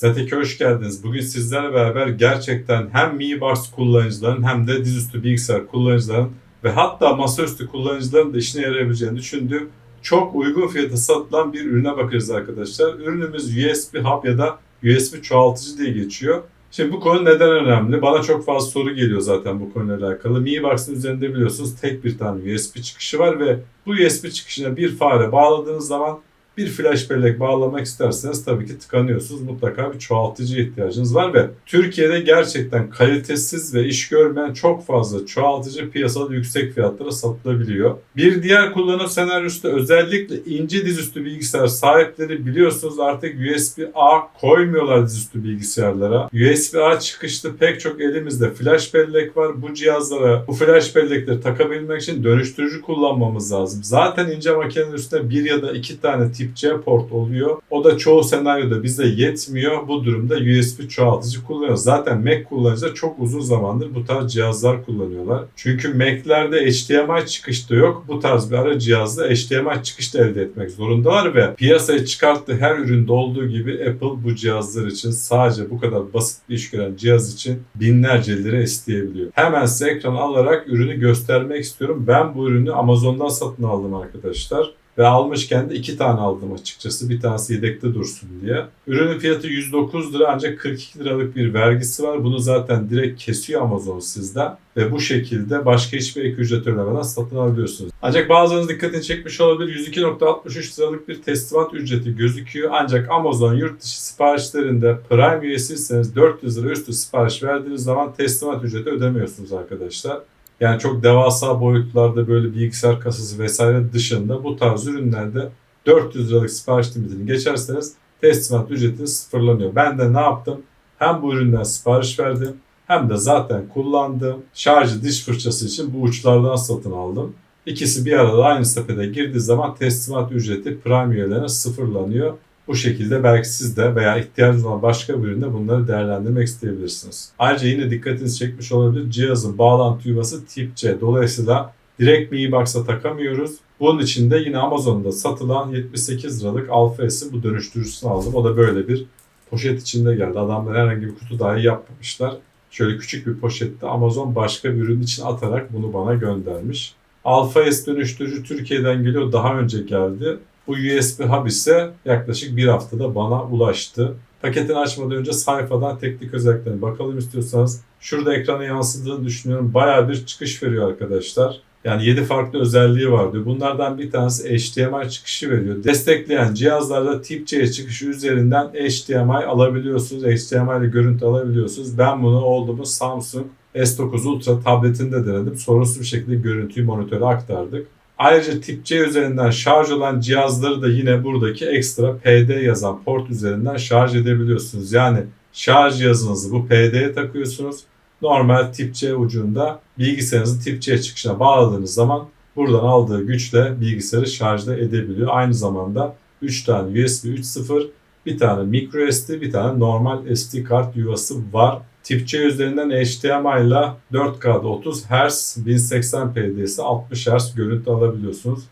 Statik'e hoş geldiniz. Bugün sizlerle beraber gerçekten hem Mi Box kullanıcıların hem de dizüstü bilgisayar kullanıcıların ve hatta masaüstü kullanıcıların da işine yarayabileceğini düşündüğüm çok uygun fiyata satılan bir ürüne bakacağız arkadaşlar. Ürünümüz USB hub ya da USB çoğaltıcı diye geçiyor. Şimdi bu konu neden önemli? Bana çok fazla soru geliyor zaten bu konuyla alakalı. Mi Box'ın üzerinde biliyorsunuz tek bir tane USB çıkışı var ve bu USB çıkışına bir fare bağladığınız zaman bir flash bellek bağlamak isterseniz tabii ki tıkanıyorsunuz. Mutlaka bir çoğaltıcı ihtiyacınız var ve Türkiye'de gerçekten kalitesiz ve iş görmeyen çok fazla çoğaltıcı piyasada yüksek fiyatlara satılabiliyor. Bir diğer kullanım senaryosu da özellikle ince dizüstü bilgisayar sahipleri biliyorsunuz artık USB-A koymuyorlar dizüstü bilgisayarlara. USB-A çıkışlı pek çok elimizde flash bellek var. Bu cihazlara bu flash bellekleri takabilmek için dönüştürücü kullanmamız lazım. Zaten ince makinenin üstünde bir ya da iki tane tip C port oluyor. O da çoğu senaryoda bize yetmiyor. Bu durumda USB çoğaltıcı kullanıyoruz. Zaten Mac kullanıcılar çok uzun zamandır bu tarz cihazlar kullanıyorlar. Çünkü Mac'lerde HDMI çıkış da yok. Bu tarz bir ara cihazda HDMI çıkış da elde etmek zorundalar ve piyasaya çıkarttığı her üründe olduğu gibi Apple bu cihazlar için sadece bu kadar basit bir iş gören cihaz için binlerce lira isteyebiliyor. Hemen size ekran alarak ürünü göstermek istiyorum. Ben bu ürünü Amazon'dan satın aldım arkadaşlar. Ve almışken de iki tane aldım açıkçası. Bir tanesi yedekte dursun diye. Ürünün fiyatı 109 lira ancak 42 liralık bir vergisi var. Bunu zaten direkt kesiyor Amazon sizden. Ve bu şekilde başka hiçbir ek ücret ödemeden satın alabiliyorsunuz. Ancak bazılarınız dikkatini çekmiş olabilir. 102.63 liralık bir teslimat ücreti gözüküyor. Ancak Amazon yurt dışı siparişlerinde Prime üyesiyseniz 400 lira üstü sipariş verdiğiniz zaman teslimat ücreti ödemiyorsunuz arkadaşlar. Yani çok devasa boyutlarda böyle bilgisayar kasası vesaire dışında bu tarz ürünlerde 400 liralık sipariş limitini geçerseniz teslimat ücretiniz sıfırlanıyor. Ben de ne yaptım? Hem bu üründen sipariş verdim hem de zaten kullandığım şarjı diş fırçası için bu uçlardan satın aldım. İkisi bir arada aynı sepete girdiği zaman teslimat ücreti Prime üyelerine sıfırlanıyor. Bu şekilde belki siz de veya ihtiyacınız olan başka bir üründe bunları değerlendirmek isteyebilirsiniz. Ayrıca yine dikkatinizi çekmiş olabilir. Cihazın bağlantı yuvası tip C. Dolayısıyla direkt Mi Box'a takamıyoruz. Bunun için de yine Amazon'da satılan 78 liralık Alpha S'in bu dönüştürücüsünü aldım. O da böyle bir poşet içinde geldi. Adamlar herhangi bir kutu dahi yapmamışlar. Şöyle küçük bir poşette Amazon başka bir ürün için atarak bunu bana göndermiş. Alpha S dönüştürücü Türkiye'den geliyor. Daha önce geldi. Bu USB hub ise yaklaşık bir haftada bana ulaştı. Paketini açmadan önce sayfadan teknik özelliklerine bakalım istiyorsanız. Şurada ekrana yansıdığını düşünüyorum. Baya bir çıkış veriyor arkadaşlar. Yani 7 farklı özelliği var diyor. Bunlardan bir tanesi HDMI çıkışı veriyor. Destekleyen cihazlarda tip C çıkışı üzerinden HDMI alabiliyorsunuz. HDMI ile görüntü alabiliyorsunuz. Ben bunu oldu Samsung S9 Ultra tabletinde denedim. Sorunsuz bir şekilde görüntüyü monitöre aktardık. Ayrıca tip C üzerinden şarj olan cihazları da yine buradaki ekstra PD yazan port üzerinden şarj edebiliyorsunuz. Yani şarj cihazınızı bu PD'ye takıyorsunuz. Normal tip C ucunda bilgisayarınızı tip C çıkışına bağladığınız zaman buradan aldığı güçle bilgisayarı şarjda edebiliyor. Aynı zamanda 3 tane USB 3.0, bir tane micro SD, bir tane normal SD kart yuvası var. Tip C üzerinden HDMI ile 4K'da 30 Hz, 1080p ise 60 Hz görüntü alabiliyorsunuz.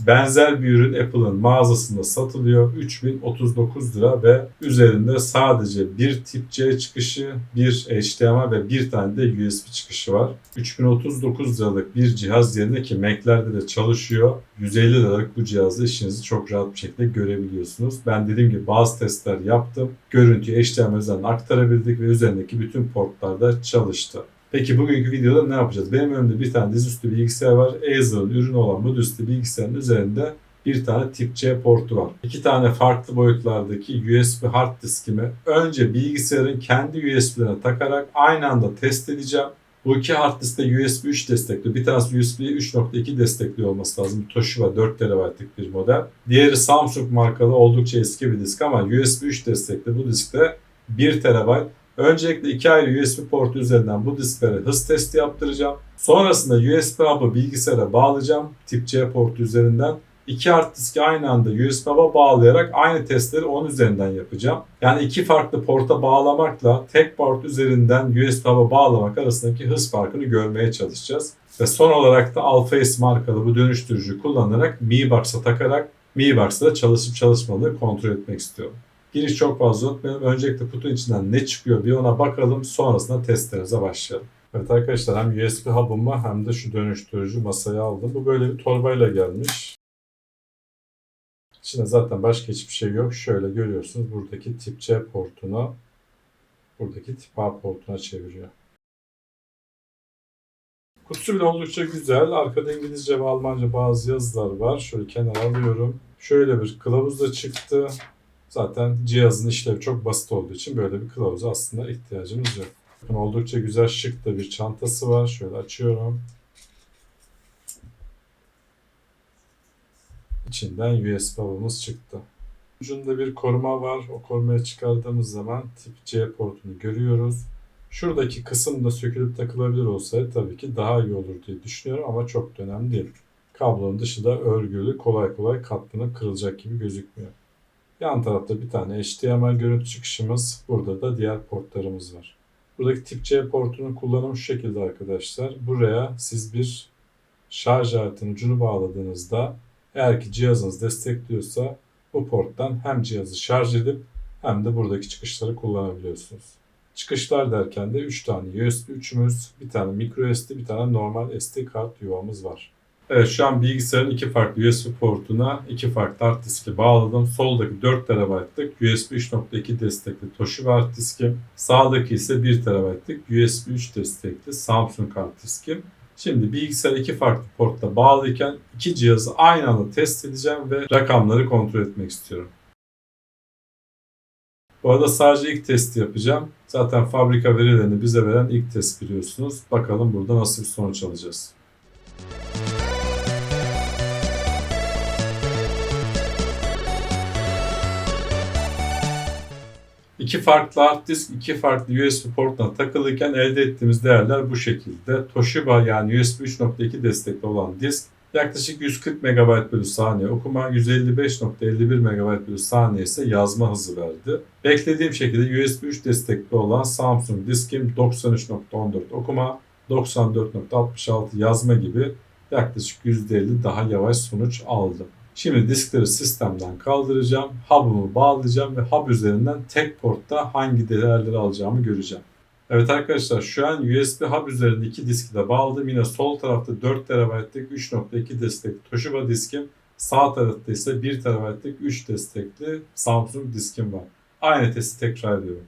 Benzer bir ürün Apple'ın mağazasında satılıyor. 3039 lira ve üzerinde sadece bir tip C çıkışı, bir HDMI ve bir tane de USB çıkışı var. 3039 liralık bir cihaz yerine ki Mac'lerde de çalışıyor. 150 liralık bu cihazla işinizi çok rahat bir şekilde görebiliyorsunuz. Ben dediğim gibi bazı testler yaptım. Görüntüyü HDMI üzerinden aktarabildik ve üzerindeki bütün portlarda çalıştı. Peki bugünkü videoda ne yapacağız? Benim önümde bir tane dizüstü bilgisayar var. Acer'ın ürünü olan bu dizüstü bilgisayarın üzerinde bir tane tip C portu var. İki tane farklı boyutlardaki USB hard diskimi önce bilgisayarın kendi USB'lerine takarak aynı anda test edeceğim. Bu iki hard diskte USB 3 destekliyor. Bir tanesi USB 3.2 destekliyor olması lazım. Toshiba 4 TB'lik bir model. Diğeri Samsung markalı oldukça eski bir disk ama USB 3 destekli bu diskte 1 TB Öncelikle iki ayrı USB portu üzerinden bu disklere hız testi yaptıracağım. Sonrasında USB hub'ı bilgisayara bağlayacağım tip C portu üzerinden. İki hard diski aynı anda USB hub'a bağlayarak aynı testleri onun üzerinden yapacağım. Yani iki farklı porta bağlamakla tek port üzerinden USB hub'a bağlamak arasındaki hız farkını görmeye çalışacağız. Ve son olarak da Alphace markalı bu dönüştürücü kullanarak Mi Box'a takarak Mi Box'ta çalışıp çalışmadığını kontrol etmek istiyorum. Giriş çok fazla unutmayalım. Öncelikle kutunun içinden ne çıkıyor bir ona bakalım. Sonrasında testlerimize başlayalım. Evet arkadaşlar hem USB hub'ımı hem de şu dönüştürücü masaya aldım. Bu böyle bir torbayla gelmiş. İçinde zaten başka hiçbir şey yok. Şöyle görüyorsunuz buradaki tip C portuna buradaki tip A portuna çeviriyor. Kutusu bile oldukça güzel. Arkada İngilizce ve Almanca bazı yazılar var. Şöyle kenara alıyorum. Şöyle bir kılavuz da çıktı. Zaten cihazın işlevi çok basit olduğu için böyle bir kılavuza aslında ihtiyacımız yok. Bakın oldukça güzel şık da bir çantası var. Şöyle açıyorum. İçinden USB hub'ımız çıktı. Ucunda bir koruma var. O korumaya çıkardığımız zaman tip C portunu görüyoruz. Şuradaki kısım da sökülüp takılabilir olsaydı tabii ki daha iyi olur diye düşünüyorum ama çok da önemli değil. Kablonun dışı da örgülü, kolay kolay katlanıp kırılacak gibi gözükmüyor. Yan tarafta bir tane HDMI görüntü çıkışımız, burada da diğer portlarımız var. Buradaki tip C portunun kullanımı şu şekilde arkadaşlar. Buraya siz bir şarj aletinin ucunu bağladığınızda eğer ki cihazınız destekliyorsa bu porttan hem cihazı şarj edip hem de buradaki çıkışları kullanabiliyorsunuz. Çıkışlar derken de 3 tane USB 3'ümüz, bir tane micro SD, bir tane normal SD kart yuvamız var. Evet şu an bilgisayarın iki farklı USB portuna iki farklı hard diski bağladım. Soldaki 4 TB'lık USB 3.2 destekli Toshiba hard diskim. Sağdaki ise 1 TB'lık USB 3 destekli Samsung hard diskim. Şimdi bilgisayar iki farklı portta bağlıyken iki cihazı aynı anda test edeceğim ve rakamları kontrol etmek istiyorum. Bu arada sadece ilk testi yapacağım. Zaten fabrika verilerini bize veren ilk test biliyorsunuz. Bakalım burada nasıl bir sonuç alacağız. İki farklı hard disk, iki farklı USB portuna takılırken elde ettiğimiz değerler bu şekilde. Toshiba yani USB 3.2 destekli olan disk yaklaşık 140 MB bölü saniye okuma, 155.51 MB bölü saniye ise yazma hızı verdi. Beklediğim şekilde USB 3 destekli olan Samsung diskim 93.14 okuma, 94.66 yazma gibi yaklaşık %50 daha yavaş sonuç aldım. Şimdi diskleri sistemden kaldıracağım, hub'ımı bağlayacağım ve hub üzerinden tek portta hangi değerleri alacağımı göreceğim. Evet arkadaşlar şu an USB hub üzerinde iki diski de bağladım. Yine sol tarafta 4 TB'lik 3.2 destekli Toshiba diskim. Sağ tarafta ise 1 TB'lik 3 destekli Samsung diskim var. Aynı testi tekrar ediyorum.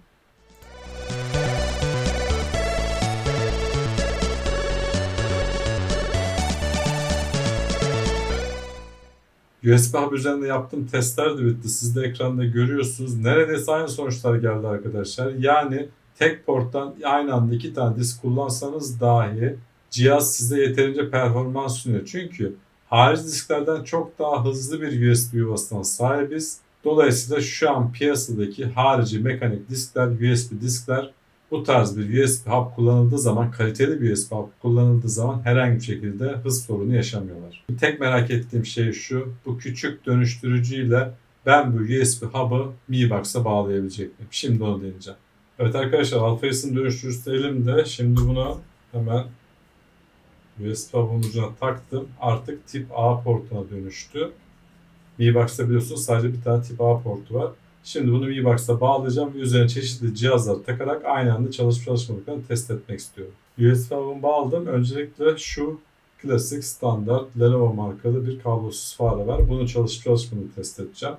USB hub üzerinde yaptığım testler de bitti. Siz de ekranda görüyorsunuz. Neredeyse aynı sonuçlar geldi arkadaşlar. Yani tek porttan aynı anda iki tane disk kullansanız dahi cihaz size yeterince performans sunuyor. Çünkü harici disklerden çok daha hızlı bir USB yuvasına sahibiz. Dolayısıyla şu an piyasadaki harici mekanik diskler, USB diskler bu tarz bir USB hub kullanıldığı zaman, kaliteli bir USB hub kullanıldığı zaman herhangi bir şekilde hız sorunu yaşamıyorlar. Tek merak ettiğim şey şu, bu küçük dönüştürücüyle ben bu USB hub'ı Mi Box'a bağlayabilecek miyim? Şimdi onu deneyeceğim. Evet arkadaşlar Alphace'in dönüştürücüsü elimde. Şimdi bunu hemen USB hub'ın ucuna taktım. Artık tip A portuna dönüştü. Mi Box'ta biliyorsunuz sadece bir tane tip A portu var. Şimdi bunu Mi Box'a bağlayacağım ve üzerine çeşitli cihazları takarak aynı anda çalışıp çalışmadıklarını test etmek istiyorum. USB hub'ımı bağladım. Öncelikle şu klasik standart Lenovo markalı bir kablosuz fare var. Bunu çalışıp çalışmadığını test edeceğim.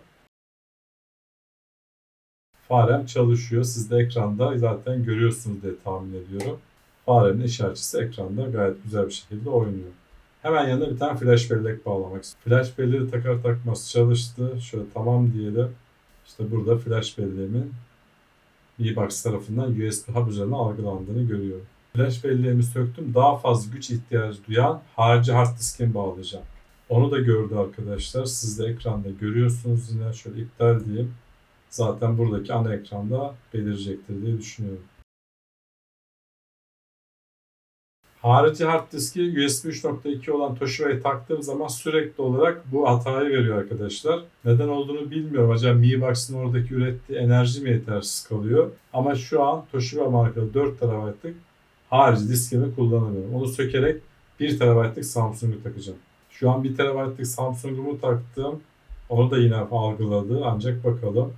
Farem çalışıyor. Siz de ekranda zaten görüyorsunuz diye tahmin ediyorum. Farenin işaretçisi ekranda gayet güzel bir şekilde oynuyor. Hemen yanına bir tane flash bellek bağlamak istiyorum. Flash belleği takar takmaz çalıştı. Şöyle tamam diyelim. İşte burada flash belleğimin V-Box tarafından USB hub üzerine algılandığını görüyorum. Flash belleğimi söktüm. Daha fazla güç ihtiyacı duyan harici hard diskimi bağlayacağım. Onu da gördü arkadaşlar. Siz de ekranda görüyorsunuz yine. Şöyle iptal diyeyim. Zaten buradaki ana ekranda belirecektir diye düşünüyorum. Harici hard diski USB 3.2 olan Toshiba'yı taktığım zaman sürekli olarak bu hatayı veriyor arkadaşlar. Neden olduğunu bilmiyorum. Acaba Mi Box'ın oradaki ürettiği enerji mi yetersiz kalıyor? Ama şu an Toshiba markalı 4 TB'lık harici diskimi kullanamıyorum. Onu sökerek 1 TB'lık Samsung'u takacağım. Şu an 1 TB'lık Samsung'umu taktım. Onu da yine algıladı. Ancak bakalım.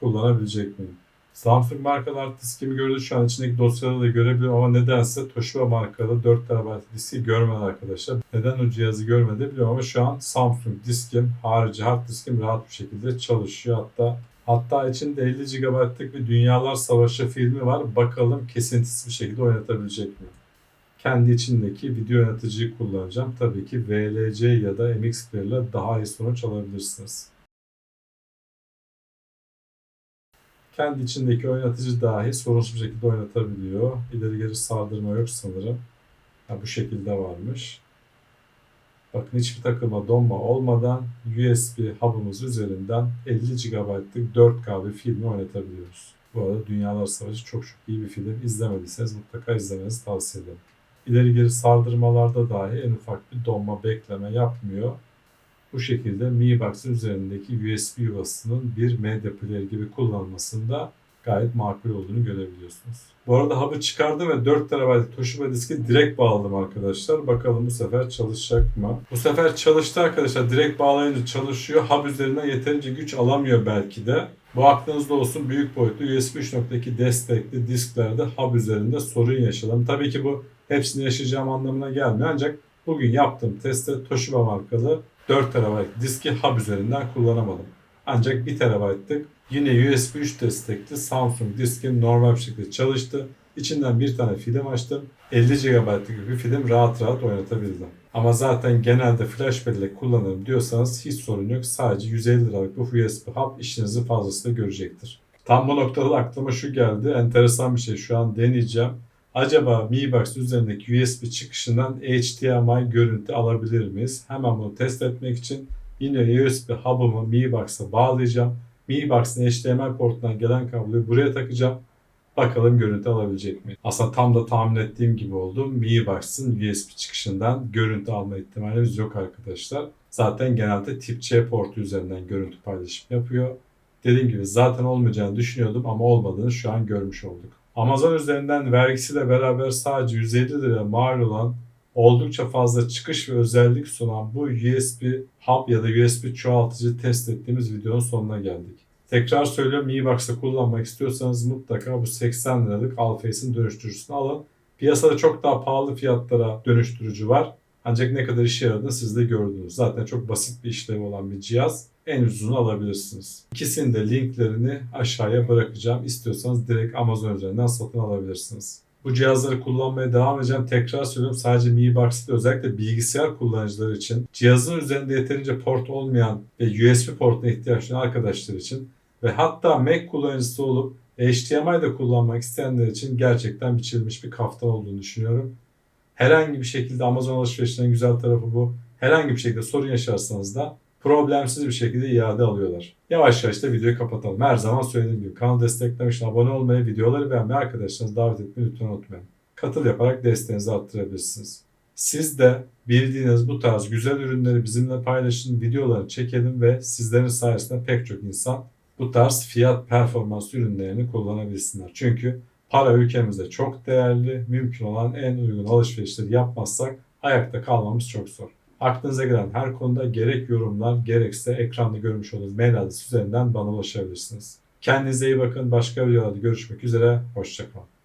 kullanabilecek miyim? Samsung markalı hard diskimi gördü. Şu an içindeki dosyaları da görebiliyorum ama nedense Toshiba markalı 4 TB diski görmedi arkadaşlar. Neden o cihazı görmedi bilmiyorum ama şu an Samsung diskim harici hard diskim rahat bir şekilde çalışıyor. Hatta hatta içinde 50 GB'lık bir Dünyalar Savaşı filmi var. Bakalım kesintisiz bir şekilde oynatabilecek mi? Kendi içindeki video yöneticiciyi kullanacağım. Tabii ki VLC ya da MX Player ile daha iyi sonuç alabilirsiniz. Kendi içindeki oynatıcı dahi sorunsuz bir şekilde oynatabiliyor. İleri geri sardırma yok sanırım. Ha, bu şekilde varmış. Bakın hiçbir takılma donma olmadan USB hub'ımız üzerinden 50 GB'lık 4K bir filmi oynatabiliyoruz. Bu arada Dünyalar Savaşı çok çok iyi bir film. İzlemediyseniz mutlaka izlemenizi tavsiye ederim. İleri geri sardırmalarda dahi en ufak bir donma bekleme yapmıyor. Bu şekilde Mi Box'ın üzerindeki USB yuvasının bir medya player gibi kullanılmasında gayet makul olduğunu görebiliyorsunuz. Bu arada hub'ı çıkardım ve 4 TB Toshiba diski direkt bağladım arkadaşlar. Bakalım bu sefer çalışacak mı? Bu sefer çalıştı arkadaşlar. Direkt bağlayınca çalışıyor. Hub üzerinden yeterince güç alamıyor belki de. Bu aklınızda olsun büyük boyutlu USB 3.2 destekli disklerde hub üzerinde sorun yaşadım. Tabii ki bu hepsini yaşayacağım anlamına gelmiyor ancak bugün yaptığım testte Toshiba markalı 4 TB diski hub üzerinden kullanamadım. Ancak 1 TB'lık yine USB 3 destekli Samsung diskin normal bir şekilde çalıştı. İçinden bir tane film açtım. 50 GB'lık bir film rahat rahat oynatabildim. Ama zaten genelde flash bellek kullanırım diyorsanız hiç sorun yok. Sadece 150 liralık bu USB hub işinizi fazlasıyla görecektir. Tam bu noktada aklıma şu geldi. Enteresan bir şey şu an deneyeceğim. Acaba Mi Box üzerindeki USB çıkışından HDMI görüntü alabilir miyiz? Hemen bunu test etmek için yine USB hub'ımı Mi Box'a bağlayacağım. Mi Box'ın HDMI portundan gelen kabloyu buraya takacağım. Bakalım görüntü alabilecek mi? Aslında tam da tahmin ettiğim gibi oldu. Mi Box'ın USB çıkışından görüntü alma ihtimalimiz yok arkadaşlar. Zaten genelde tip C portu üzerinden görüntü paylaşım yapıyor. Dediğim gibi zaten olmayacağını düşünüyordum ama olmadığını şu an görmüş olduk. Amazon üzerinden vergisiyle beraber sadece 150 lira mal olan oldukça fazla çıkış ve özellik sunan bu USB hub ya da USB çoğaltıcı test ettiğimiz videonun sonuna geldik. Tekrar söylüyorum Box'ı kullanmak istiyorsanız mutlaka bu 80 liralık Alphace'in dönüştürücüsünü alın. Piyasada çok daha pahalı fiyatlara dönüştürücü var. Ancak ne kadar işe yaradığını siz de gördünüz. Zaten çok basit bir işlevi olan bir cihaz. En ucuzunu alabilirsiniz. İkisinin de linklerini aşağıya bırakacağım. İstiyorsanız direkt Amazon üzerinden satın alabilirsiniz. Bu cihazları kullanmaya devam edeceğim. Tekrar söylüyorum sadece Mi Box'ta özellikle bilgisayar kullanıcıları için, cihazın üzerinde yeterince port olmayan ve USB portuna ihtiyaç duyan arkadaşlar için ve hatta Mac kullanıcısı olup HDMI de kullanmak isteyenler için gerçekten biçilmiş bir kaftan olduğunu düşünüyorum. Herhangi bir şekilde Amazon alışverişinin güzel tarafı bu. Herhangi bir şekilde sorun yaşarsanız da problemsiz bir şekilde iade alıyorlar. Yavaş yavaş da videoyu kapatalım. Her zaman söylediğim gibi kanalı desteklemek için abone olmayı, videoları beğenmeyi, arkadaşlarınızı davet etmeyi lütfen unutmayın. Katıl yaparak desteğinizi arttırabilirsiniz. Siz de bildiğiniz bu tarz güzel ürünleri bizimle paylaşın, videoları çekelim ve sizlerin sayesinde pek çok insan bu tarz fiyat performans ürünlerini kullanabilsinler. Çünkü para ülkemizde çok değerli, mümkün olan en uygun alışverişleri yapmazsak ayakta kalmamız çok zor. Aklınıza gelen her konuda gerek yorumlar gerekse ekranda görmüş olduğunuz mail adresi üzerinden bana ulaşabilirsiniz. Kendinize iyi bakın. Başka videolarda görüşmek üzere. Hoşçakalın.